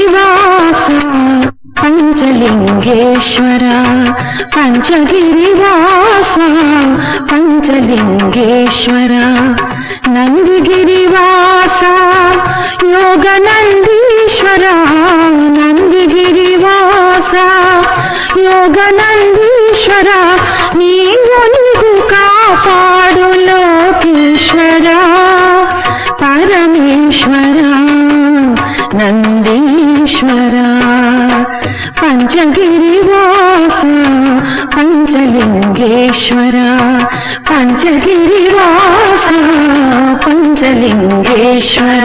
పంచగిరివాస పంచలింగేశ్వర పంచగిరివాస పంచలింగేశ్వర నందిగిరివాస యోగ నందీశ్వర. పంచగిరివాస పంచలింగేశ్వర పంచగిరివాస పంచలింగేశ్వర.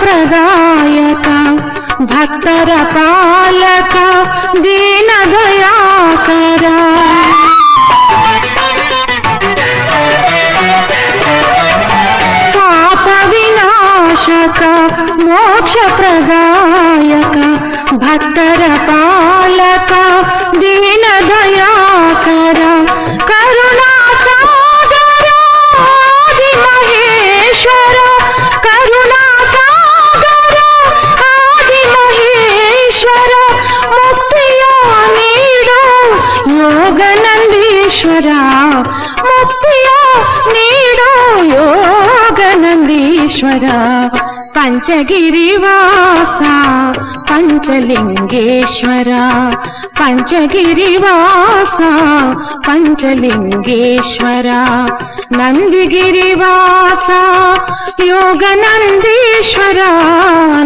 ప్రదాయక భక్తర పాలక దీన దయాకర. పాప వినాశక మోక్ష ప్రదాయక భక్తర పాలక నందీశ్వర పంచగిరివాస పంచలింగేశ్వర పంచగిరివాస పంచలింగేశ్వర నందిగిరివాస యోగ నందీశ్వర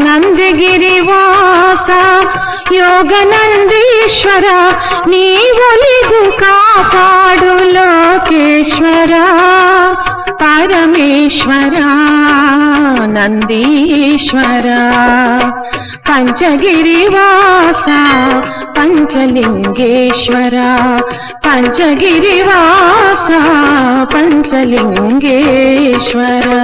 నందిగిరివాస యోగ నందీశ్వర నీవులిగు కాపాడు లోకేశ్వరా. పరమేశ్వరా నందీశ్వరా. పంచగిరివాస పంచలింగేశ్వరా. పంచగిరివాస పంచలింగేశ్వరా.